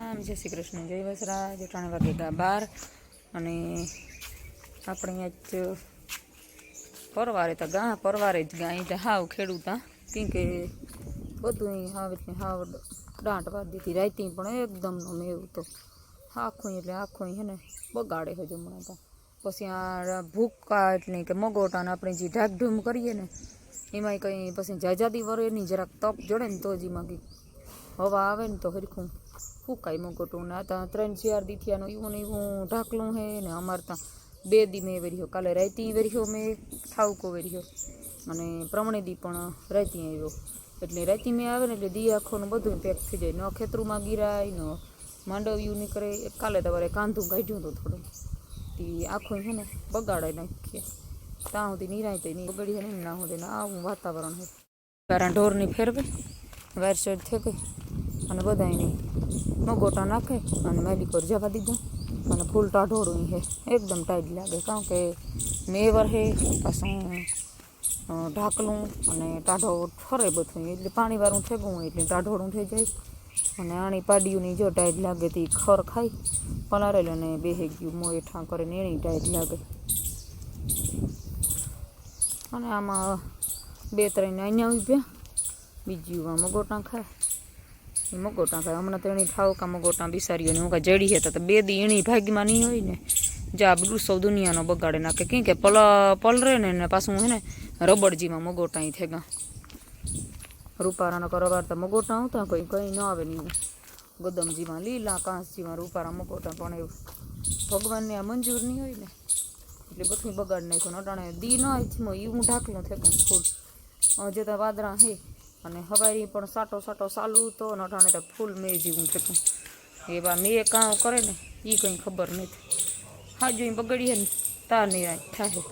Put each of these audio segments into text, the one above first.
આમ, જય શ્રી કૃષ્ણ, જય વસરા જેઠાણી વાગે ગા બાર. અને આપણે અહીંયા જ પરવારે તો ગા, પરવારે જ ગા, અહીં તો હાવ ખેડૂતા કેમ કે બધું હાવ હાવ દાંટ વાર દીધી રાતી પણ એકદમ નો મેવું તો. આખું એટલે આખું હે ને, બગાડે છે જમણા તો. પછી આ ભૂકા એટલે કે મગોટાને આપણે જે ઢાકઢૂમ કરીએ ને, એમાંય કંઈ પછી જાજાદી વરે એની જરાક તપ જોડે ને તો જ એમાં કંઈક હવા આવે ને તો હરખું. ફૂકાય મગોટું ને આ ત્યાં ત્રણ ચાર દીથિયાનું એવું ને એવું ઢાકલું હે ને અમારે ત્યાં બે દી મેં વેર્યો કાલે રાતી વેર્યો મેં ઠાવકો વેર્યો અને પ્રમણે દી પણ રાતી આવ્યો એટલે રાતી મેં આવે ને એટલે દી આખોનું બધું પેક થઈ જાય. ન ખેતરુંમાં ગિરાય, ન માંડવ્યું નીકળે. કાલે તમારે કાંધું કાઢ્યું હતું થોડું. તે આખું છે ને બગાડાઈ નાખીએ ત્યાં સુધી નિરાય તો નહીં. બગડી ને ના સુધી ને આવું વાતાવરણ છે કારણ ઢોરની ફેરવે વાયર શેડ થઈ ગઈ અને બધા એની મગોટા નાખે અને મેલી પર જવા દીધું. અને ફૂલ ટાઢોળું છે એકદમ ટાઈટ લાગે. કારણ કે મેવર હે, પાછું ઢાકલું અને ટાઢો ફરે બધું. એટલે પાણીવાળું ગયું એટલે ટાઢોળું થઈ જાય. અને આણી પાડીઓની જો ટાઈટ લાગે તે ખર ખાઈ પલારેલ અને બેહી ગયું. મોએ ઠા કરીને એની ટાઈટ લાગે. અને આમાં બે ત્રણ અહીંયા ઉભ્યા બીજું આ મગોટા ખાય. એ મગોટા ખાય. હમણાં તો એની ઠાવકા મગોટા બિસારીઓને હું કાંઈ જડી હતા તો બે દી એની ભાગમાં નહીં હોય ને. જા સૌ દુનિયાનો બગાડે નાખે. કેમ કે પલ, પલરે ને ને પાછું હે ને, રબડજીમાં મગોટા અહીં થેગા. રૂપારાનો કરવાર તો મગોટા આવતા કોઈ, કંઈ ન આવે નહીં ગોદમજીમાં લીલા, કાંસજીમાં રૂપારા મગોટા પણ એવું. ભગવાનને આ મંજૂર નહીં હોય ને. એટલે બધું બગાડ નાખ્યું અટાણે દી ન હોય હું ઢાકલું થેગું ફૂલ. જે તો વાદરા હે. અને હવારી પણ સાટો સાટો ચાલુ તો અને અટાણે તો ફૂલ મેં જેવું થતું એવા મેં કામ કરે ને એ કંઈ ખબર નથી. હાજુ ઈ બગડીએ ને તાર નહીં થાય.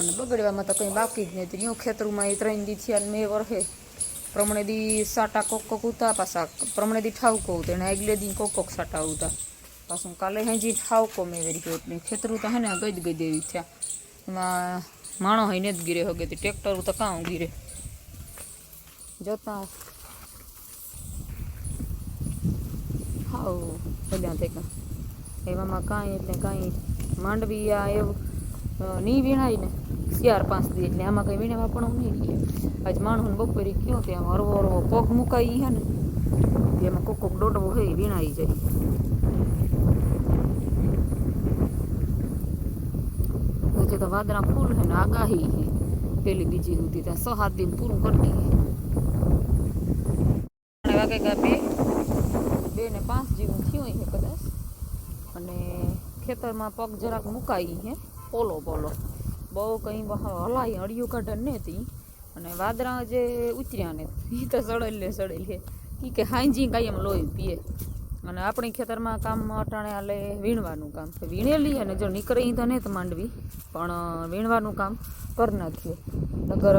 અને બગડવામાં તો કંઈ બાકી જ નથી. યું ખેતરમાં એ ત્રણ દી થયા ને મેં વરહે. પ્રમણે દી સાટા કોક કોક ઉતા, પાછા પ્રમણે દી ઠાવકો ઉતા. એને આગલે દી કોક કોક સાટા ઉતા. પાછું કાલે હેજી ઠાવકો મેં વેરી ગયો. એટલે ખેતરું તો હે ને ગઈ જ ગઈ દેવી થયા. એમાં માણો હઈને જ ગીરે હગે ટ્રેક્ટર તો કાં ગીરે. જોતા હાવ બધા થઈ એવામાં કાંઈ એટલે કાંઈ માંડવી આ એવું નહીં વીણાય ને, ચાર પાંચ દી એટલે આમાં કંઈ વીણાવા પણ નહીં રહીએ આજ માણસને બપોરે કયો કે આમ હરવો હરવો પગ મુકાઈ હે ને, એમાં કોક કોક દોડવો હોય વીણાઈ જાય. હજુ તો વાદરા ફૂલ છે ને આગાહી હે. પેલી બીજી સુધી ત્યાં સો સાત દિન પૂરું કરતી હે. વાગે ગયા બે બે ને પાંચ જેવું થયું છે કદાચ. અને ખેતરમાં પગ જરાક મુકાઈ હે. પોલો પોલો બહુ કંઈ હલાઈ અડિયું ને નથી અને વાદરા જે ઉતર્યા ને એ તો સડેલ ને સડેલ હે. કે હાંજી કાંઈ એમ લોહી પીએ. અને આપણી ખેતરમાં કામ અટાણે આલે વીણવાનું કામ વીણેલી અને જો નીકળે તો નહીં તો માંડવી, પણ વીણવાનું કામ કર નાખીએ. નગર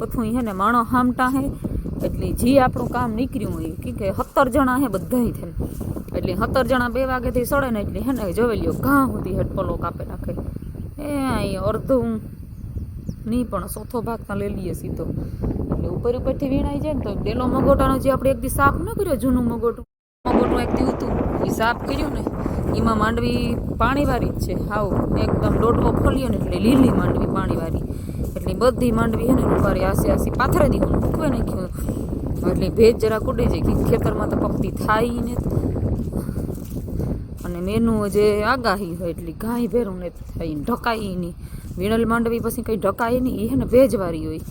પથું હે ને માણો હામટા હે, એટલે જે આપણું કામ નીકળ્યું હોય કે સત્તર જણા હે બધાય થઈને એટલે સત્તર જણા બે વાગેથી સડે ને એટલે હે ને જોવેલીઓ ઘા સુધી હેડપલો કાપે નાખે. એ અહીં અડધું નહીં પણ ચોથો ભાગ ત્યાં લઈ લઈએ સીધો. એટલે ઉપર ઉપરથી વીણાઈ જાય ને તો ડેલો મગોટાનો જે આપણે એક દી સાફ ન કર્યો, જૂનું મગોટું. મગોટું એક હતું. એ સાફ કર્યું ને, એમાં માંડવી પાણીવાળી જ છે. હાવ, એકદમ દોડવો ખોલ્યો ને એટલે લીલી માંડવી પાણીવાળી. એટલે બધી માંડવી હે ને રૂપારી આસી આસી પાથરે દીધું મૂકવે નાખ્યું. એટલે ભેજ જરા ઉડી જાય કે ખેતરમાં તો પકતી થાય ને. અને મેનું જે આગાહી હોય એટલે ગાય ભેરું ને થાય ઢકાય નહીં. વીણલ માંડવી પછી કંઈ ઢકાય નહીં એ હે ને ભેજવાળી હોય.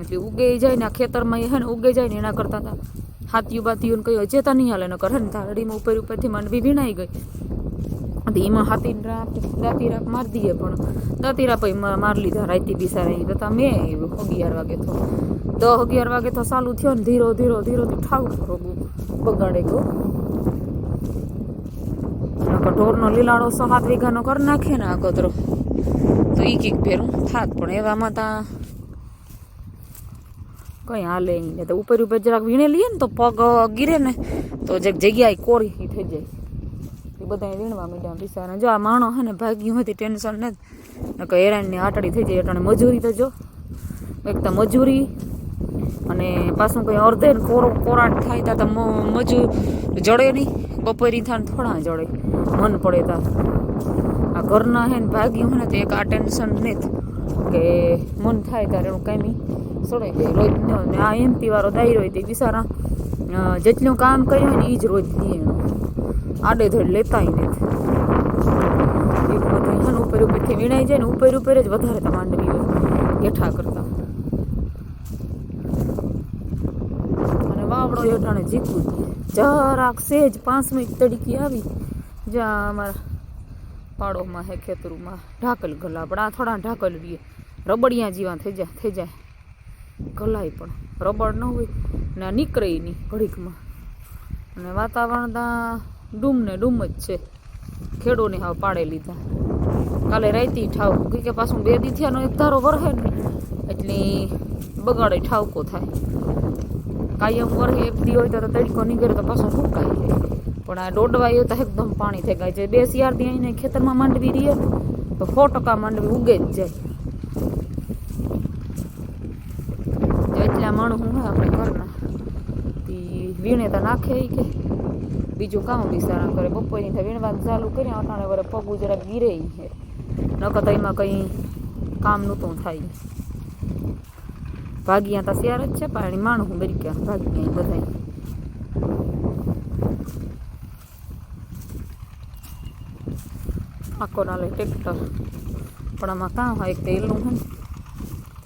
એટલે ઉગે જાય ને, આ ખેતરમાં એ હે ને ઉગે જાય ને, એના કરતાં તા હાથિયું બાથિયું કંઈ અચેતા નહીં હાલે, નકર કરે ને તારડીમાં ઉપર ઉપરથી માંડવી વીણાઈ ગઈ. એમાં હાથી રાખ, દાંતી રાખ મારી દઈએ પણ. દાંતી મા- મારી લીધા રાતી બિસારા તો મેં અગિયાર વાગે તો. દસ અગિયાર વાગે તો ચાલુ થયો ને ધીરો ધીરો ધીરો તો ઠાવ રોગું બગાડે ગયો. ઢોરનો લીલાડો સો સાત વીઘાનો કરી નાખે ને આ કચરો તો એ કીક ભેરું થાત પણ એવામાં તા કઈ હાલે નહીં. તો ઉપર ઉપર જરાક વીણે લઈએ ને તો પગ ગીરે ને તો જે જગ્યાએ કોરી એ થઈ જાય. એ બધા વીણવા માંડ્યા બિચારા. જો આ માણો હે ને ભાગ્યું હતી ટેન્શન ને નકર હેરાનની આટડી થઈ જાય. એટલે મજૂરી તો જો. એક તો મજૂરી અને પાછું કંઈ અર્ધે કોરો કોરાટ થાય તો મ- મજૂર જડે નહીં. બપોરી થાય ને થોડા જડે. મન પડે ત્યાં આ ઘરના હે ને ભાગ્યું હે ને તો એક આ ટેન્શન નહીં કે મન થાય ત્યારે એનું કાંઈ સડાઈ દે રોજ અને આ એમપી વાળો દાયરો હોય તે બિચારા જેટલું કામ કર્યું હોય ને એ જ રોજ આડે ધડ લેતાય નથી ઉપર ઉપરથી વીણાઈ જાય ને ઉપર ઉપર જ વધારે તો માંડવી હોય. હેઠા કરતા. અને વાવડો હેઠાણે જીતવું જરાક સેજ પાંચ મિનિટ તડકી આવી. જ્યાં અમારા પાડોમાં હે ખેતરુમાં. ઢાકલ ગલા પણ આ થોડા ઢાકલ રહીએ રબડિયા જેવા થઈ જાય થઈ જાય. ગલાય પણ. રબડ ન હોય ને નીકળે નહીં ઘડીકમાં. અને વાતાવરણ ત્યાં ડૂમ ને ડૂમ જ છે. ખેડોને હા પાડે લીધા. કાલે રાઈતી ઠાવકું કે પાછું બે દીથિયાનો એક ધારો વરહે ને, એટલે બગાડે ઠાવકો થાય. કાયમ વરહે, એક દી હોય તો તડકો નીકળે તો પાછું સુકાઈ જાય. પણ આ દોડવાયું તો એકદમ પાણી થઈ ગયા. છે બે શિયાળથી આવીને ખેતરમાં માંડવી રહીએ તો સો ટકા માંડવી ઉગે જ જાય. તો એટલા માણું હું આપણે ઘરના. તી વીણે તો નાખે કે. બીજું કામ બિસારા કરે. બપોરની થાય વીણવાનું ચાલુ કર્યા, અટાણે વરે પગું જરાક ગીરે છે નકર તો એમાં કંઈ કામ નહોતું થાય. ભાગ્યા તો શિયાર જ છે, પાણી માણું હું બરી ગયા ભાગ્યા બધા આખો નાલે ટ્રેક્ટર પણ આમાં કાં હોય એક તેલનું હોય ને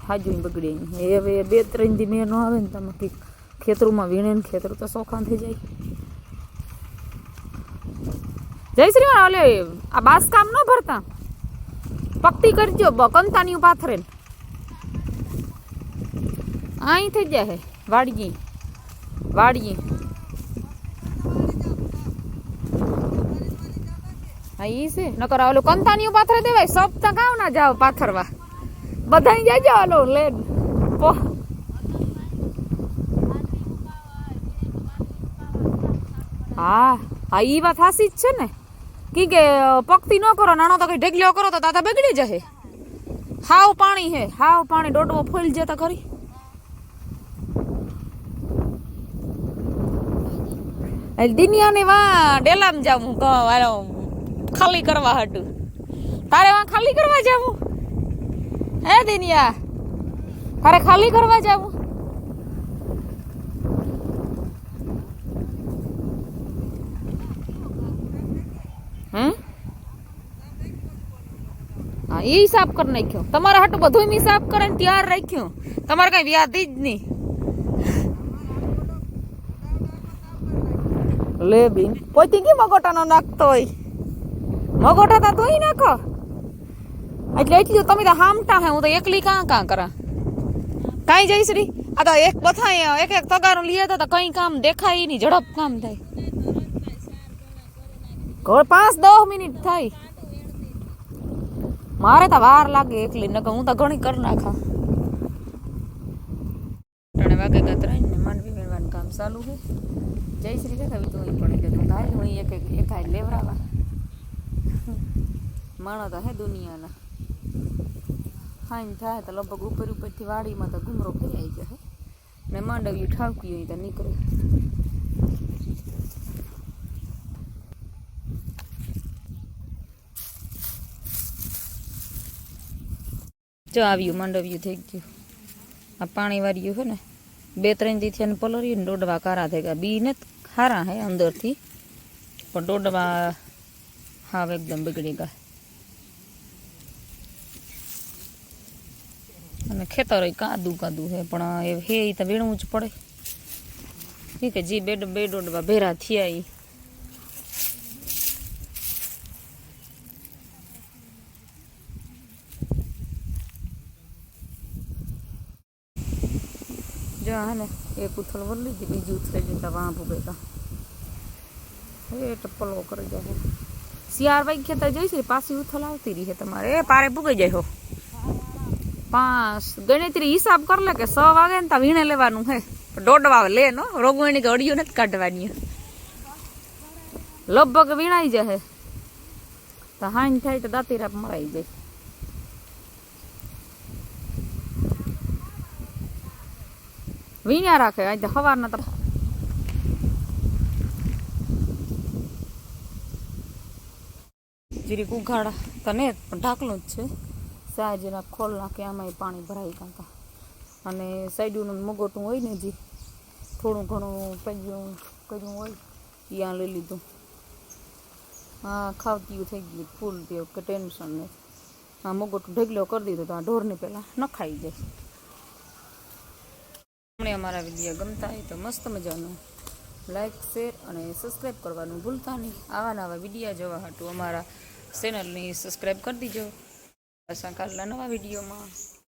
હાજુ બગડે હવે બે ત્રણ દી મેં ન આવે ને તમે કંઈક ખેતરમાં વીણે ને ખેતર તો સોખા થઈ જાય. જય શ્રી ઓલે આ બાસ કામ ન ભરતા? પક્તિ કરજો કંતાની પાથરે. અહીં થઈ જાય હે વાડીએ. હા, ઈ છે. નકર ઓલું કંતાની પાથરે દેવાય. સપ્તાહ કાવ ના જાવ પાથરવા. બધાય જાજો ઓલો લે. હા હા, ઈ વાત હાસી જ છે ને. કી કે પકતી ન કરો, નાનો તો કઈ ઢગલ્યો કરો તો તાતા બગડી જશે. હાવ પાણી હે, હાવ પાણી. ડોડવો ફૂલ જતા ખરી. દિનિયાની વા ડેલામ જાઉં કહો વાળો ખાલી કરવા હાટું. તારે વાં ખાલી કરવા જવું? હે દિનિયા? તારે ખાલી કરવા જવું? એ સાફ કરી નાખ્યો. તમારા હાટું બધું મેં સાફ કરે ને તૈયાર રાખ્યું. તમારે કઈ વ્યાધી જ નહીં. લે બિન પોતી કેમ મગોટાનો નાખતો હોય? મગોટા તા ધોઈ નાખો. એટલે એટલું તમે તો હામટા હે, હું તો એકલી કાં કાં કરા? કાંઈ જઈશ રી આ તો એક બથાય એક એક તગારું લઈએ તો કઈ કામ દેખાય નહીં, ઝડપ કામ થાય. ઘર પાંચ દસ મિનિટ થાય. મારે તો વાર લાગે એકલી, નકર હું તો ઘણી કરી નાખા. ત્રણે વાગે ગતરાઈ ને માંડવી મેળવાનું કામ ચાલુ છે. જય શ્રી કૃષ્ણ હવે તું અહીં પણ કે તું થાય હું એક એક એકાય લેવરાવા. માણસ તો હે દુનિયાના. હાઈન થાય તો લગભગ ઉપર ઉપરથી વાડીમાં તો ઘૂમરો ફેરાઈ જાય ને માંડવ્યું ઠાવકી હોય તો નીકળે. જો આવ્યું માંડવ્યું થઈ ગયું. આ પાણી વાળ્યું હે ને. બે ત્રણ દીથી એને પલોરી ને દોડવા કારા થઈ ગયા બી ને ખારા હે અંદરથી. પણ દોડવા હાવ એકદમ બગડી ગયા અને ખેતર કાદું કાદું છે પણ એ હે ઈ તો વીણવું જ પડે ઠીક છે જી બે બે દોડવા ભેરા થયા ઈ જો હા ને એક ઉથલ વર લીધી બીજી ઉથલે લીધા વાં ભૂગેતા એ ટપ્પલો કરી જાય શિયાર વાઈ ખેતર જોઈ છે પાછી ઉથલ આવતી રહી છે તમારે. એ પારે ભૂગી જાય હો. પાંચ, ગણતરી હિસાબ કર લે કે સ વાગે ને તા વીણે લેવાનું હે. દોડવા લે નો, રોગવાણી કે અડિયો નથી કાઢવાની. લગભગ વીણાઈ જાય તો હાઈન થાય તો દાંતી રાપ મરાઈ જાય. વીણ્યા રાખે અહીં સવારના તો જીરીક ઉઘાડ તને પણ ઢાકલું જ છે. સહેજના ખોલ નાખે આમાંય પાણી ભરાઈ કાંતા અને સાઈડનું મગોટું હોય ને જે, થોડું ઘણું પૈયું, કર્યું હોય એ આ લઈ લીધું. હા ખાવતીયું થઈ ગયું, ફૂલ થયું, કે ટેન્શન નહીં. આ મગોટું ઢગલો કરી દીધો તો આ ઢોરને પહેલાં ન ખાઈ જાય. તમને અમારા વીડિયો ગમતા હોય તો મસ્ત મજાનું લાઈક, શેર અને સબસ્ક્રાઈબ કરવાનું ભૂલતા નહીં. આવા નવા વિડીયા જોવા હતું અમારા ચેનલની સબસ્ક્રાઈબ કરી દીજો. પાછા કાલના નવા વિડીયોમાં.